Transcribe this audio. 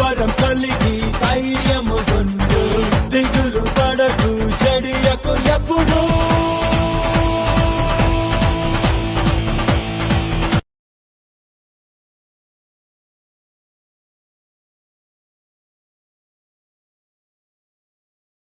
వరం కలిగి ధైర్యము